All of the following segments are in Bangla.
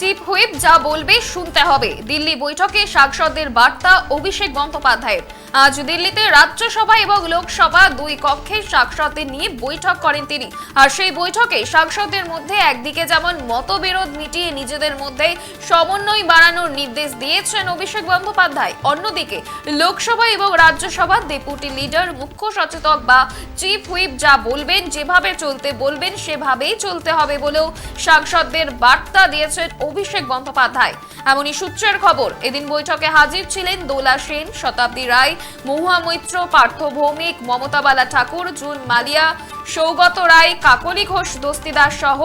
চিফ হুইপ যা বলবে শুনতে হবে। দিল্লি বৈঠকে সাংসদদের বার্তা অভিষেক বন্দ্যোপাধ্যায়ের। আজ দিল্লিতে রাজ্যসভা এবং লোকসভা দুই কক্ষের সাংসদদের নিয়ে বৈঠক করেন তিনি। আর সেই বৈঠকে সাংসদদের মধ্যে একদিকে যেমন মতবিরোধ মিটিয়ে নিজেদের মধ্যে সমন্বয় বাড়ানোর নির্দেশ দিয়েছেন অভিষেক বন্দ্যোপাধ্যায়, অন্যদিকে লোকসভা এবং রাজ্যসভার ডেপুটি লিডার, মুখ্য সচেতক বা চিফ হুইপ যা বলবেন, যেভাবে চলতে বলবেন, সেভাবেই চলতে হবে বলেও সাংসদদের বার্তা দিয়েছেন অভিষেক বন্দ্যোপাধ্যায়। এমনই সূত্রের খবর, এদিন বৈঠকে হাজির ছিলেন দোলা সেন, শতাব্দী রায় মহুয়া মৈত্র পার্থ ভৌমিক মমতাবালা ঠাকুর, জুন মালিয়া, সৌগত রায়, কাকলি ঘোষ দস্তিদার সহ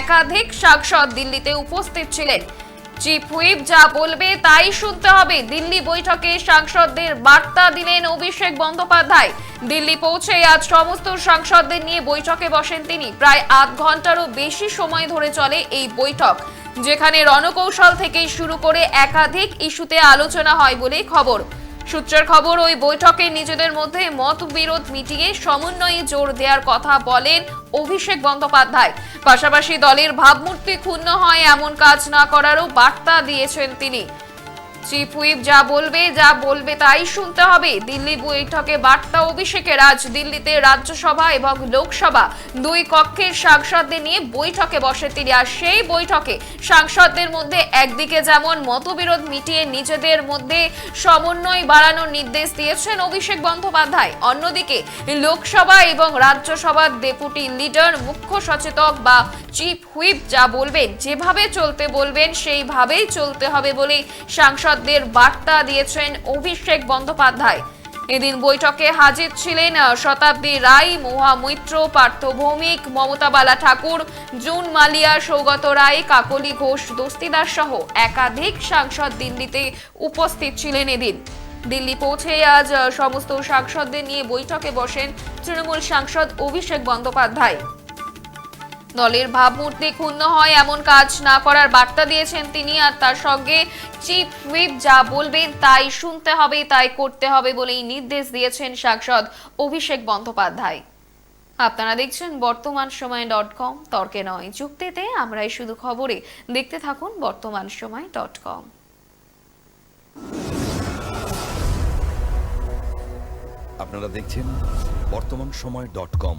একাধিক সাংসদ দিল্লিতে উপস্থিত ছিলেন। চিফ হুইপ যা বলবে তাই শুনতে হবে। দিল্লি বৈঠকে সাংসদদের বার্তা দিলেন অভিষেক বন্দ্যোপাধ্যায়। দিল্লি পৌঁছে আজ সমস্ত সাংসদদের নিয়ে বৈঠকে বসেন তিনি। প্রায় আধ ঘন্টারও বেশি সময় ধরে চলে এই বৈঠক, যেখানে রণকৌশল থেকে শুরু করে একাধিক ইস্যুতে আলোচনা হয় বলেই খবর। সূত্রের খবর, ওই বৈঠকে নিজেদের মধ্যে মতবিরোধ মিটিয়ে সমন্বয়ে জোর দেওয়ার কথা বলেন অভিষেক বন্দ্যোপাধ্যায়। পাশাপাশি দলের ভাবমূর্তি ক্ষুণ্ণ হয়, এমন কাজ না করারও বার্তা দিয়েছেন তিনি। চিফ হুইপ যা বলবে যা বলবে তাই শুনতে হবে। দিল্লি বৈঠকে বার্তা অভিষেকের আজ দিল্লিতে রাজ্যসভা এবং লোকসভা। দুই কক্ষের সাংসদদের নিয়ে বৈঠকে বসে তিনি, আর সেই বৈঠকে সাংসদদের মধ্যে একদিকে যেমন মতবিরোধ মিটিয়ে নিজেদের মধ্যে সমন্বয় বাড়ানোর নির্দেশ দিয়েছেন অভিষেক বন্দ্যোপাধ্যায়। অন্যদিকে লোকসভা এবং রাজ্যসভার ডেপুটি লিডার, মুখ্য সচেতক বা চিফ হুইপ যা বলবেন, যেভাবে চলতে বলবেন, সেইভাবেই চলতে হবে বলে সাংসদদের বার্তা দিয়েছেন অভিষেক বন্দ্যোপাধ্যায়। এদিন বৈঠকে হাজির ছিলেন শতাব্দী রায় মহা মৈত্র, পার্থ ভৌমিক, মমতা বালা ঠাকুর, জুন মালিয়া, সৌগত রায়, কাকলি ঘোষ, দস্তিদার সহ একাধিক সাংসদ দিল্লিতে উপস্থিত ছিলেন এদিন। দিল্লি পৌঁছে আজ সমস্ত সাংসদদের নিয়ে বৈঠকে বসেন তৃণমূল সাংসদ অভিষেক বন্দ্যোপাধ্যায়। দলের ভাবমূর্তি ক্ষুণ্ণ হয়, এমন কাজ না করার বার্তা দিয়েছেন তিনি আর তার সঙ্গে চিফ হুইপ যা বলবেন তাই শুনতে হবে, তাই করতে হবে বলেই নির্দেশ দিয়েছেন সাংসদ অভিষেক বন্দ্যোপাধ্যায়। আপনারা দেখছেন বর্তমান সময় ডট কম, তর্কে নয়, যুক্তিতে আমরাই শুধু খবরে। দেখতে থাকুন বর্তমান সময় ডট কম। আপনারা দেখছেন বর্তমান সময় ডট কম।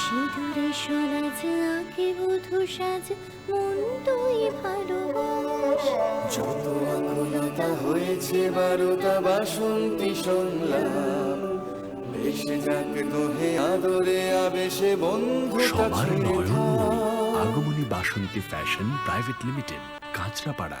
সিঁদুরে সরাজ আঁকে বধু সাজ মন তুই ভালোবাস। যত আকুলতা হয়েছে বারোটা বাসন্তী সংলাপ ভেসে যাক দোহে আদরে আবেশে বন্ধু সবার নয়নমণি Agamani Basanti fashion private limited Kanchrapara.